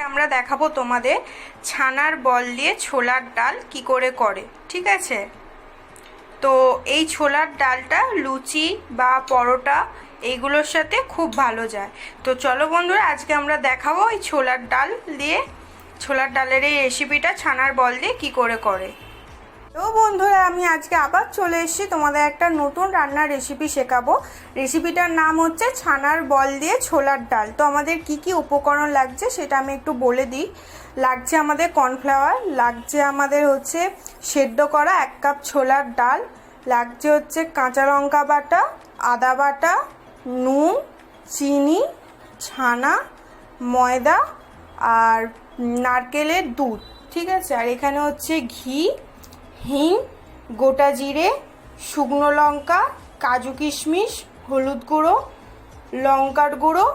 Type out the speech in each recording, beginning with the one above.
আমরা দেখাবো তোমাদের ছানার বল দিয়ে ছোলার ডাল কি করে করে, ঠিক আছে? তো এই ছোলার ডালটা লুচি বা পরোটা এইগুলোর সাথে খুব ভালো যায়। তো চলো বন্ধুরা, আজকে আমরা দেখাবো এই ছোলার ডাল দিয়ে, ছোলার ডালের এই রেসিপিটা ছানার বল দিয়ে কী করে করে। তো বন্ধুরা, আমি আজকে আবার চলে এসেছি। তোমাদের একটা নতুন রান্নার রেসিপি শেখাবো। রেসিপিটার নাম হচ্ছে ছানার বল দিয়ে ছোলার ডাল। তো আমাদের কি কি উপকরণ লাগছে সেটা আমি একটু বলে দিই। লাগছে আমাদের কর্নফ্লাওয়ার লাগছে আমাদের হচ্ছে সেদ্ধ করা এক কাপ ছোলার ডাল, লাগছে হচ্ছে কাঁচা লঙ্কা বাটা, আদা বাটা, নুন, চিনি, ছানা, ময়দা আর নারকেলের দুধ, ঠিক আছে? আর এখানে হচ্ছে ঘি হিং, গোটা জিরে, শুকনো লঙ্কা, কাজু কিশমিশ, হলুদ গুঁড়ো, লঙ্কার গুঁড়ো,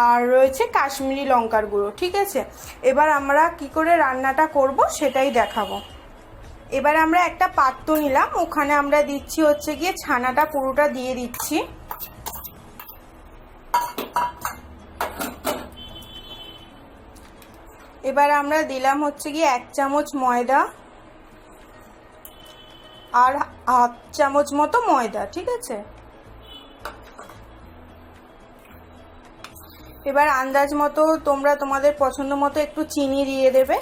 আর রয়েছে কাশ্মীরি লঙ্কার গুঁড়ো, ঠিক আছে? এবার আমরা কি করে রান্নাটা করব সেটাই দেখাবো। এবার আমরা একটা পাত্র নিলাম, ওখানে আমরা দিচ্ছি হচ্ছে গিয়ে ছানাটা পুরোটা দিয়ে দিচ্ছি। এবার আমরা দিলাম হচ্ছে গিয়ে এক চামচ ময়দা। আর হাফ চামচ মতো ময়দা, ঠিক আছে? এবার আন্দাজ মতো তোমরা তোমাদের পছন্দ মতো একটু চিনি দিয়ে দেবে।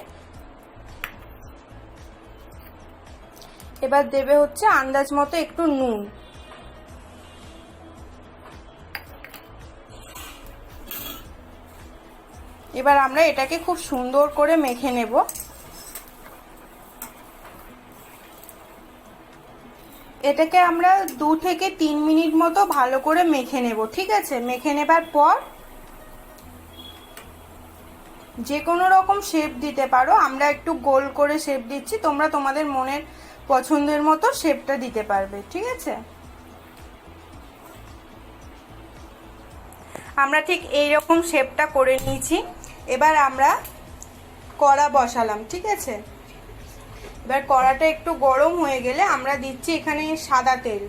এবার দেবে হচ্ছে আন্দাজ মতো একটু নুন। এবার আমরা এটাকে খুব সুন্দর করে মেখে নেব। এটাকে আমরা দু থেকে তিন মিনিট মতো ভালো করে মেখে নেব, ঠিক আছে? মেখে নেবার পর যে কোনো রকম শেপ দিতে পারো। আমরা একটু গোল করে শেপ দিচ্ছি, তোমরা তোমাদের মনের পছন্দের মতো শেপটা দিতে পারবে, ঠিক আছে? আমরা ঠিক এই রকম শেপটা করে নিয়েছি। এবার আমরা কড়া বসালাম, ঠিক আছে? এবার কড়াটা একটু গরম হয়ে গেলে আমরা দিচ্ছি এখানে সাদা তেল।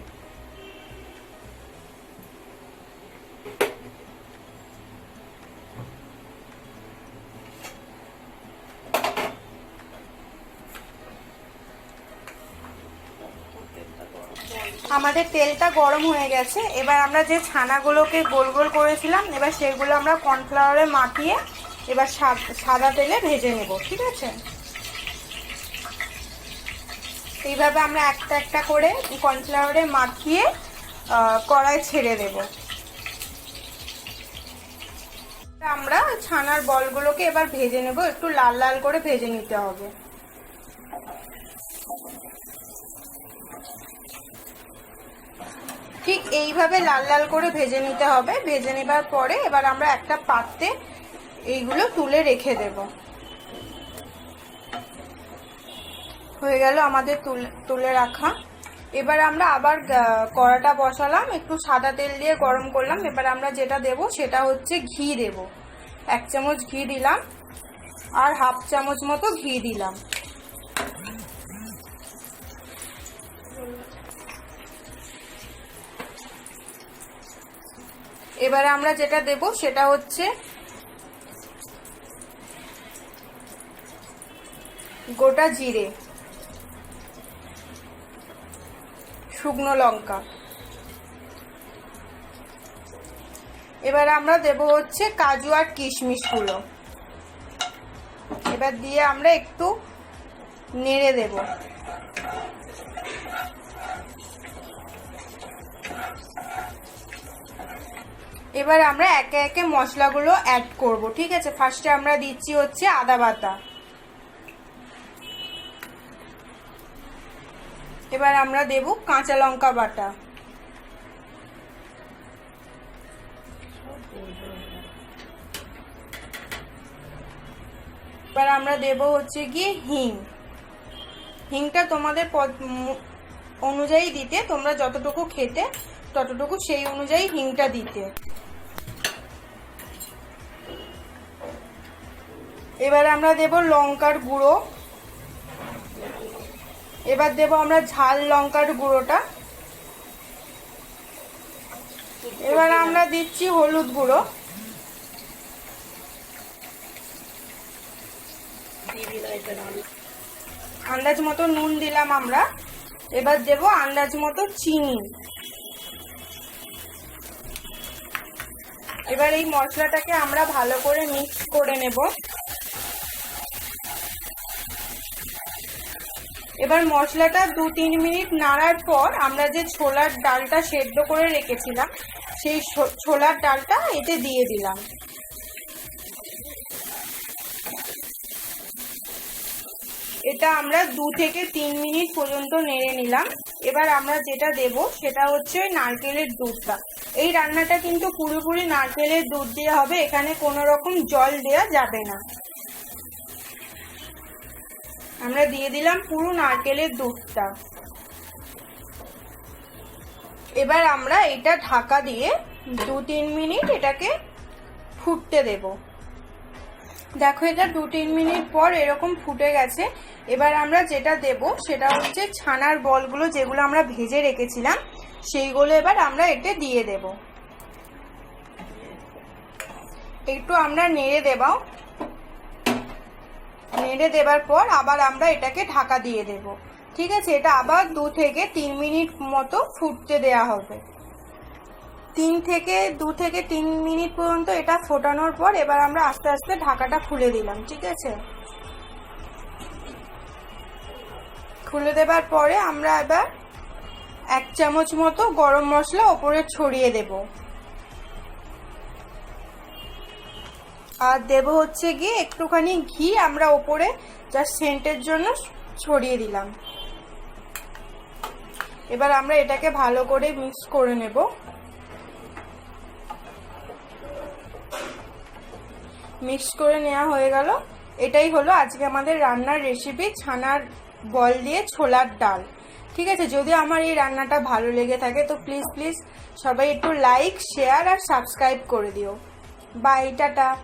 আমাদের তেলটা গরম হয়ে গেছে। এবার আমরা যে ছানাগুলোকে গোল গোল করেছিলাম, এবার সেগুলো আমরা কর্নফ্লাওয়ারে মাখিয়ে এবার সাদা তেলে ভেজে নেব, ঠিক আছে? এইভাবে আমরা একটা একটা করে কর্নফ্লাওয়ারে মাখিয়ে কড়াই ছেড়ে দেব। আমরা ছানার বলগুলোকে এবার ভেজে নেব। একটু লাল লাল করে ভেজে নিতে হবে। ঠিক এইভাবে লাল লাল করে ভেজে নিতে হবে। ভেজে নেবার পরে এবার আমরা একটা পাত্রে এইগুলো তুলে রেখে দেব। হয়ে গেল আমাদের তুলে রাখা। এবার আমরা আবার কড়াটা বসালাম, একটু সাদা তেল দিয়ে গরম করলাম। এবার আমরা যেটা দেব সেটা হচ্ছে ঘি দেব। এক চামচ ঘি দিলাম, আর হাফ চামচ মতো ঘি দিলাম। এবারে আমরা যেটা দেব সেটা হচ্ছে গোটা জিরে। শুকনো লঙ্কা। এবার আমরা দেব হচ্ছে কাজু আর কিশমিশগুলো এবার দিয়ে আমরা একটু নেড়ে দেব। এবার আমরা একে একে মশলাগুলো অ্যাড করব, ঠিক আছে? ফার্স্টে আমরা দিচ্ছি হচ্ছে আদা বাটা। এবার আমরা দেব কাঁচা লঙ্কা বাটা। এবার আমরা দেব হচ্ছে গিয়ে হিং। হিংটা তোমাদের অনুযায়ী দিতে, তোমরা যতটুকু খেতে ততটুকু সেই অনুযায়ী হিংটা দিতে। এবার আমরা দেব লঙ্কার গুঁড়ো। এবার দেব আমরা ঝাল লঙ্কার গুঁড়োটা। এবার আমরা দিচ্ছি হলুদ গুঁড়ো। আন্দাজ মতো নুন দিলাম আমরা। এবার দেব আন্দাজ মতো চিনি। এবার এই মশলাটাকে আমরা ভালো করে মিক্স করে নেব। এবার মশলাটা দু তিন মিনিট নাড়ার পর আমরা যে ছোলার ডালটা সেদ্ধ করে রেখেছিলাম, সেই ছোলার ডালটা এতে দিয়ে দিলাম। এটা আমরা দু থেকে তিন মিনিট পর্যন্ত নেড়ে নিলাম। এবার আমরা যেটা দেব সেটা হচ্ছে ওই নারকেলের দুধটা। এই রান্নাটা কিন্তু পুরোপুরি নারকেলের দুধ দিয়ে হবে, এখানে কোনো রকম জল দেওয়া যাবে না। আমরা দিয়ে দিলাম পুরো নারকেলের দুধটা। এবার আমরা এটা ঢাকা দিয়ে দু তিন মিনিট এটাকে ফুটতে দেব। দেখো, এটা দু তিন মিনিট পর এরকম ফুটে গেছে। এবার আমরা যেটা দেব সেটা হচ্ছে ছানার বলগুলো যেগুলো আমরা ভেজে রেখেছিলাম, সেইগুলো এবার আমরা এতে দিয়ে দেব। একটু আমরা নেড়ে দেবাও। নেড়ে দেবার পর আবার আমরা এটাকে ঢাকা দিয়ে দেব। ঠিক আছে? এটা আবার দু থেকে তিন মিনিট মতো ফুটতে দেয়া হবে। তিন থেকে, দু থেকে তিন মিনিট পর্যন্ত এটা ফোটানোর পর এবার আমরা আস্তে আস্তে ঢাকাটা খুলে দিলাম। ঠিক আছে? খুলে দেবার পরে আমরা এবার এক চামচ মতো গরম মশলা ওপরে ছড়িয়ে দেব। আর দেব হচ্ছে গিয়ে একটুখানি ঘি আমরা ওপরে জাস্ট সেন্টের জন্য ছড়িয়ে দিলাম। এবার আমরা এটাকে ভালো করে মিক্স করে নেব। মিক্স করে নেওয়া হয়ে গেল। এটাই হলো আজকে আমাদের রান্নার রেসিপি ছানার বল দিয়ে ছোলার ডাল। ঠিক আছে, যদি আমার এই রান্নাটা ভালো লেগে থাকে তো প্লিজ প্লিজ সবাই একটু লাইক শেয়ার আর সাবস্ক্রাইব করে দিও। Bye tata.